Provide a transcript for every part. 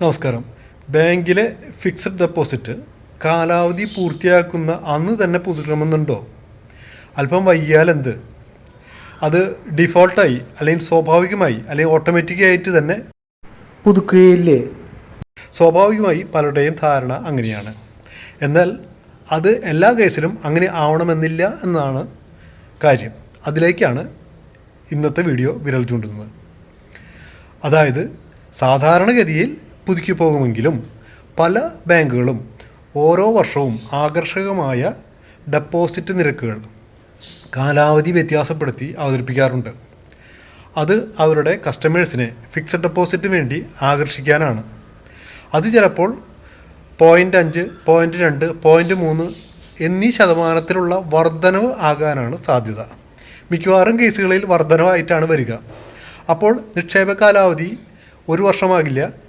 നമസ്കാരം. ബാങ്കിലെ fixed deposit കാലാവധി പൂർത്തിയാക്കുന്ന അന്ന് തന്നെ പുതുക്കണമെന്നുണ്ടോ? അല്പം വയ്യാലെന്ത് അത് ഡിഫോൾട്ടായി അല്ലെങ്കിൽ സ്വാഭാവികമായി അല്ലെങ്കിൽ ഓട്ടോമാറ്റിക്കായിട്ട് തന്നെ പുതുക്കുകയില്ലേ? സ്വാഭാവികമായി പലരുടെയും ധാരണ അങ്ങനെയാണ്. എന്നാൽ അത് എല്ലാ കേസിലും അങ്ങനെ ആവണമെന്നില്ല എന്നാണ് കാര്യം. അതിലേക്കാണ് ഇന്നത്തെ വീഡിയോ വിരൽ ചൂണ്ടുന്നത്. അതായത് സാധാരണഗതിയിൽ പുതുക്കി പോകുമെങ്കിലും പല ബാങ്കുകളും ഓരോ വർഷവും ആകർഷകമായ ഡെപ്പോസിറ്റ് നിരക്കുകൾ കാലാവധി വ്യത്യാസപ്പെടുത്തി അവതരിപ്പിക്കാറുണ്ട്. അത് അവരുടെ കസ്റ്റമേഴ്സിനെ ഫിക്സഡ് ഡെപ്പോസിറ്റിന് വേണ്ടി ആകർഷിക്കാനാണ്. അത് ചിലപ്പോൾ പോയിന്റ് അഞ്ച് പോയിന്റ് രണ്ട് പോയിന്റ് മൂന്ന് എന്നീ ശതമാനത്തിലുള്ള വർധനവ് ആകാനാണ് സാധ്യത. മിക്കവാറും കേസുകളിൽ വർധനവായിട്ടാണ് വരിക. അപ്പോൾ നിക്ഷേപ കാലാവധി ഒരു വർഷമാകില്ല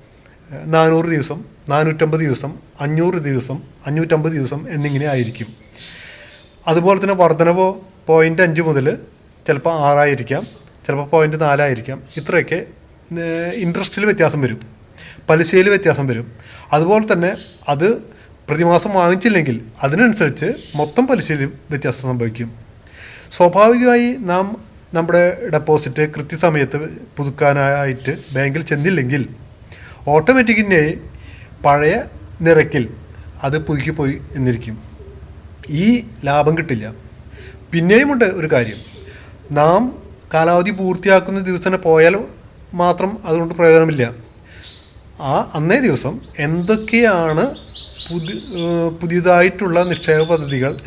നാനൂറ് ദിവസം നാനൂറ്റമ്പത് ദിവസം അഞ്ഞൂറ് ദിവസം അഞ്ഞൂറ്റമ്പത് ദിവസം എന്നിങ്ങനെ ആയിരിക്കും. അതുപോലെ തന്നെ വർധനവ് പോയിന്റ് അഞ്ച് മുതൽ ചിലപ്പോൾ ആറായിരിക്കാം ചിലപ്പോൾ പോയിന്റ് നാലായിരിക്കാം. ഇത്രയൊക്കെ ഇൻട്രസ്റ്റിൽ വ്യത്യാസം വരും. പലിശയിൽ വ്യത്യാസം വരും. അതുപോലെ തന്നെ അത് പ്രതിമാസം വാങ്ങിച്ചില്ലെങ്കിൽ അതിനനുസരിച്ച് മൊത്തം പലിശയിൽ വ്യത്യാസം സംഭവിക്കും. സ്വാഭാവികമായി നാം നമ്മുടെ ഡെപ്പോസിറ്റ് കൃത്യസമയത്ത് പുതുക്കാനായിട്ട് ബാങ്കിൽ ചെന്നില്ലെങ്കിൽ ഓട്ടോമാറ്റിക്കിന്റെ പഴയ നിരക്കിൽ അത് പുതുക്കി പോയി എന്നിരിക്കും. ഈ ലാഭം കിട്ടില്ല. പിന്നെയുമുണ്ട് ഒരു കാര്യം. നാം കാലാവധി പൂർത്തിയാക്കുന്ന ദിവസം പോയാൽ മാത്രം അതുകൊണ്ട് പ്രയോജനമില്ല. ആ അന്നേ ദിവസം എന്തൊക്കെയാണ് പുതി പുതിയതായിട്ടുള്ള നിക്ഷേപ പദ്ധതികൾ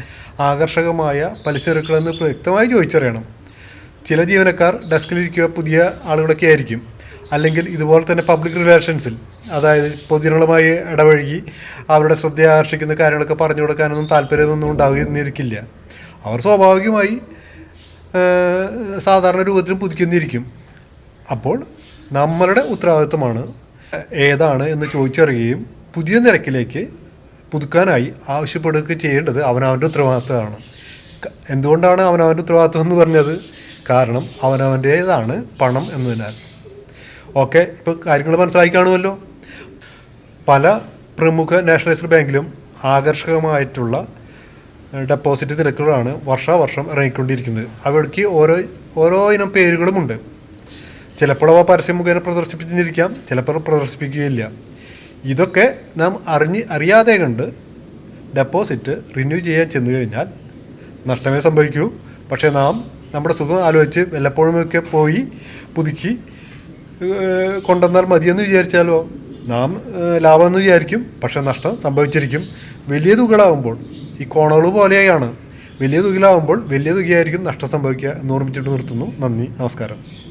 ആകർഷകമായ പലിശ നിരക്കുകളെന്ന് വ്യക്തമായി ചോദിച്ചറിയണം. ചില ജീവനക്കാർ ഡെസ്കിലിരിക്കുക പുതിയ ആളുകളൊക്കെ ആയിരിക്കും. അല്ലെങ്കിൽ ഇതുപോലെ തന്നെ പബ്ലിക് റിലേഷൻസിൽ അതായത് പൊതുജനങ്ങളുമായി ഇടപഴകി അവരുടെ ശ്രദ്ധ ആകർഷിക്കുന്ന കാര്യങ്ങളൊക്കെ പറഞ്ഞു കൊടുക്കാനൊന്നും താല്പര്യമൊന്നും ഉണ്ടാകുന്നിരിക്കില്ല. അവർ സ്വാഭാവികമായി സാധാരണ രൂപത്തിലും പുതുക്കുന്നിരിക്കും. അപ്പോൾ നമ്മളുടെ ഉത്തരവാദിത്വമാണ് ഏതാണ് എന്ന് ചോദിച്ചറിയുകയും പുതിയ നിരക്കിലേക്ക് പുതുക്കാനായി ആവശ്യപ്പെടുകയൊക്കെ ചെയ്യേണ്ടത് അവനവന്റെ ഉത്തരവാദിത്തമാണ് എന്തുകൊണ്ടാണ് അവനവന്റെ ഉത്തരവാദിത്വം എന്ന് പറഞ്ഞത്? കാരണം അവനവന്റേതാണ് പണം എന്നതിനാൽ. ഓക്കെ ഇപ്പോൾ കാര്യങ്ങൾ മനസ്സിലാക്കി കാണുമല്ലോ പല പ്രമുഖ നാഷണലൈസ്ഡ് ബാങ്കിലും ആകർഷകമായിട്ടുള്ള ഡെപ്പോസിറ്റ് നിരക്കുകളാണ് വർഷാവർഷം ഇറങ്ങിക്കൊണ്ടിരിക്കുന്നത്. അവയ്ക്ക് ഓരോ ഓരോ ഇനം പേരുകളുമുണ്ട് ചിലപ്പോൾ അവ പരസ്യം മുഖേന പ്രദർശിപ്പിച്ചിരിക്കാം ചിലപ്പോൾ പ്രദർശിപ്പിക്കുകയില്ല. ഇതൊക്കെ നാം അറിഞ്ഞ് അറിയാതെ കണ്ട് ഡെപ്പോസിറ്റ് റിന്യൂ ചെയ്യാൻ ചെന്ന് കഴിഞ്ഞാൽ നഷ്ടമേ സംഭവിക്കൂ. പക്ഷേ നാം നമ്മുടെ സുഖം ആലോചിച്ച് വല്ലപ്പോഴുമൊക്കെ പോയി പുതുക്കി കൊണ്ടുവന്നാൽ മതിയെന്ന് വിചാരിച്ചാലോ? നാം ലാഭം ലാഭമെന്ന് വിചാരിക്കും പക്ഷേ നഷ്ടം സംഭവിച്ചിരിക്കും. വലിയ തുകളാകുമ്പോൾ ഈ കോണകൾ പോലെയാണ്. വലിയ തുകയിലാവുമ്പോൾ വലിയ തുകയായിരിക്കും നഷ്ടം സംഭവിക്കുക എന്ന് ഓർമ്മിച്ചിട്ട് നിർത്തുന്നു. നന്ദി. നമസ്കാരം.